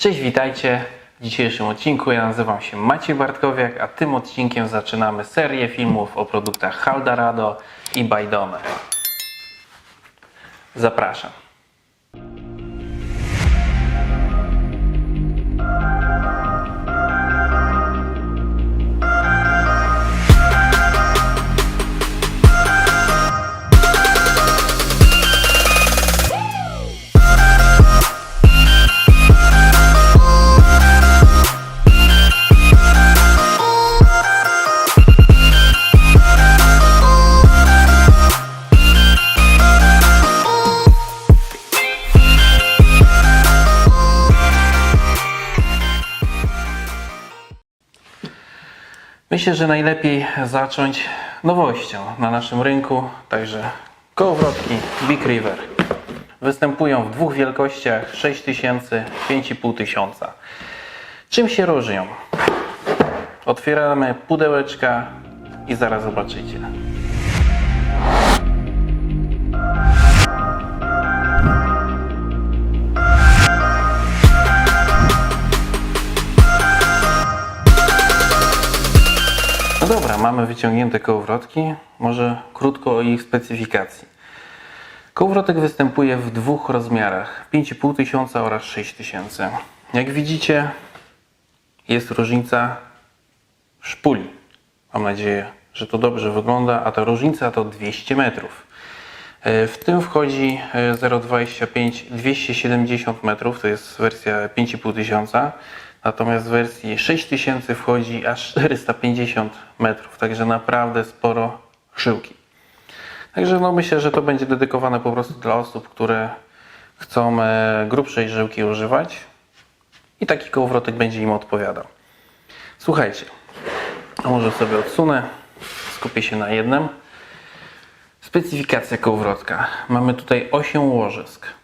Cześć, witajcie. W dzisiejszym odcinku ja nazywam się Maciej Bartkowiak, a tym odcinkiem zaczynamy serię filmów o produktach Haldorado i Bajdome. Zapraszam. Myślę, że najlepiej zacząć nowością na naszym rynku, także kołowrotki Big River. Występują w dwóch wielkościach 6000, 5500. Czym się różnią? Otwieramy pudełeczka i zaraz zobaczycie. Dobra, mamy wyciągnięte kołowrotki. Może krótko o ich specyfikacji. Kołowrotek występuje w dwóch rozmiarach 5500 oraz 6000. Jak widzicie, jest różnica szpuli. Mam nadzieję, że to dobrze wygląda, a ta różnica to 200 metrów. E, W tym wchodzi e, 0,25 270 metrów, to jest wersja 5500, natomiast w wersji 6000 wchodzi aż 450 metrów, także naprawdę sporo szyłki. Także no myślę, że to będzie dedykowane po prostu dla osób, które chcą e, grubszej żyłki używać i taki kołowrotek będzie im odpowiadał. Słuchajcie, może sobie odsunę, skupię się na jednym. Specyfikacja kołowrotka. Mamy tutaj 8 łożysk.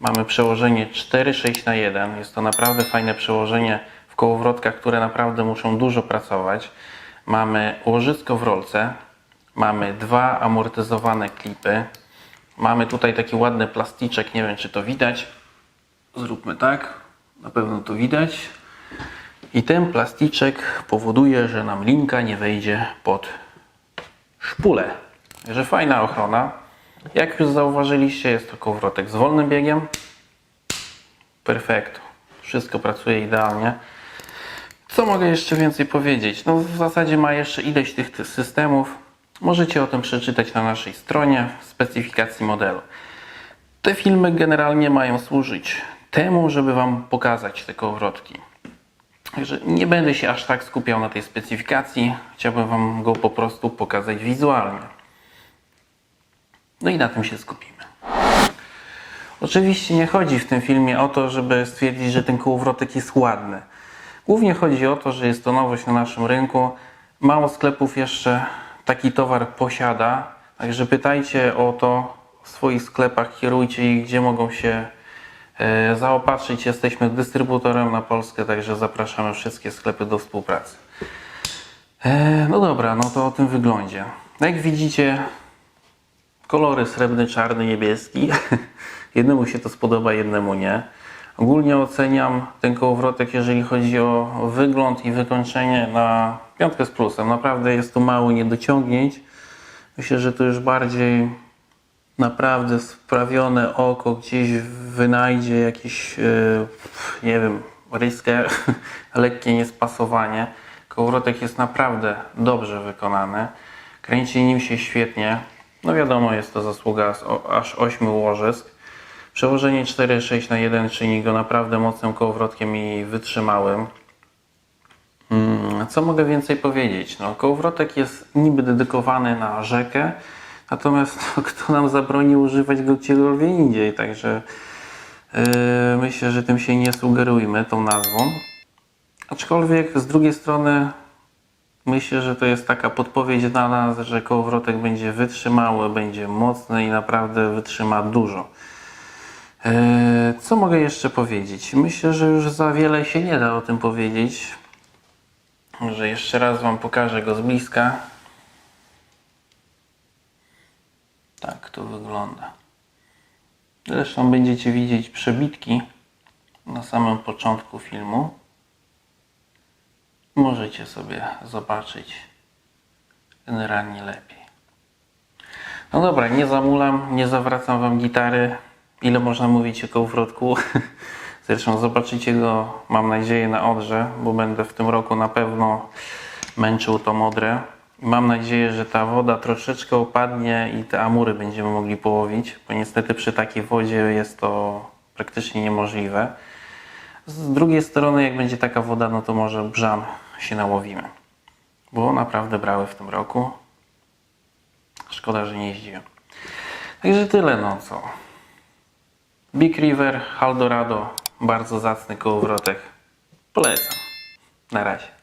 Mamy przełożenie 4-6 na 1. Jest to naprawdę fajne przełożenie w kołowrotkach, które naprawdę muszą dużo pracować. Mamy łożysko w rolce. Mamy dwa amortyzowane klipy. Mamy tutaj taki ładny plasticzek. Nie wiem, czy to widać. Zróbmy tak. Na pewno to widać. I ten plasticzek powoduje, że nam linka nie wejdzie pod szpulę. Także fajna ochrona. Jak już zauważyliście, jest to kołowrotek z wolnym biegiem. Perfekto. Wszystko pracuje idealnie. Co mogę jeszcze więcej powiedzieć? No w zasadzie ma jeszcze ileś tych, systemów. Możecie o tym przeczytać na naszej stronie w specyfikacji modelu. Te filmy generalnie mają służyć temu, żeby Wam pokazać te kołowrotki. Także nie będę się aż tak skupiał na tej specyfikacji. Chciałbym Wam go po prostu pokazać wizualnie. No i na tym się skupimy. Oczywiście nie chodzi w tym filmie o to, żeby stwierdzić, że ten kołowrotek jest ładny. Głównie chodzi o to, że jest to nowość na naszym rynku. Mało sklepów jeszcze taki towar posiada. Także pytajcie o to w swoich sklepach, kierujcie ich, gdzie mogą się e, zaopatrzyć. Jesteśmy dystrybutorem na Polskę, także zapraszamy wszystkie sklepy do współpracy. E, no dobra, no to o tym wyglądzie. Jak widzicie, kolory srebrny, czarny, niebieski. Jednemu się to spodoba, jednemu nie. Ogólnie oceniam ten kołowrotek, jeżeli chodzi o wygląd i wykończenie na piątkę z plusem. Naprawdę jest tu mało niedociągnięć. Myślę, że to już bardziej naprawdę sprawione oko gdzieś wynajdzie jakiś, yy, nie wiem, ryskę, lekkie niespasowanie. Kołowrotek jest naprawdę dobrze wykonany. Kręci nim się świetnie. No wiadomo, jest to zasługa aż 8 łożysk. Przełożenie 4,6 na 1 czyni go naprawdę mocnym kołowrotkiem i wytrzymałym. Mm, Co mogę więcej powiedzieć? No, kołowrotek jest niby dedykowany na rzekę, natomiast no, kto nam zabroni używać go gdziekolwiek indziej, także yy, myślę, że tym się nie sugerujmy tą nazwą. Aczkolwiek z drugiej strony myślę, że to jest taka podpowiedź dla nas, że kołowrotek będzie wytrzymały, będzie mocny i naprawdę wytrzyma dużo. Eee, Co mogę jeszcze powiedzieć? Myślę, że już za wiele się nie da o tym powiedzieć. Może jeszcze raz Wam pokażę go z bliska. Tak to wygląda. Zresztą będziecie widzieć przebitki. na samym początku filmu. Możecie sobie zobaczyć generalnie lepiej. No dobra, nie zamulam, nie zawracam wam gitary. Ile można mówić o kołowrotku? Zresztą zobaczycie go, mam nadzieję, na Odrze, bo będę w tym roku na pewno męczył Odrę. I Mam nadzieję, że ta woda troszeczkę opadnie i te amury będziemy mogli połowić, bo niestety przy takiej wodzie jest to praktycznie niemożliwe. Z drugiej strony, jak będzie taka woda, no to może brzan się nałowimy. Bo naprawdę brały w tym roku. Szkoda, że nie jeździłem. Także tyle, no co. Big River, Haldorado, bardzo zacny kołowrotek. Polecam. Na razie.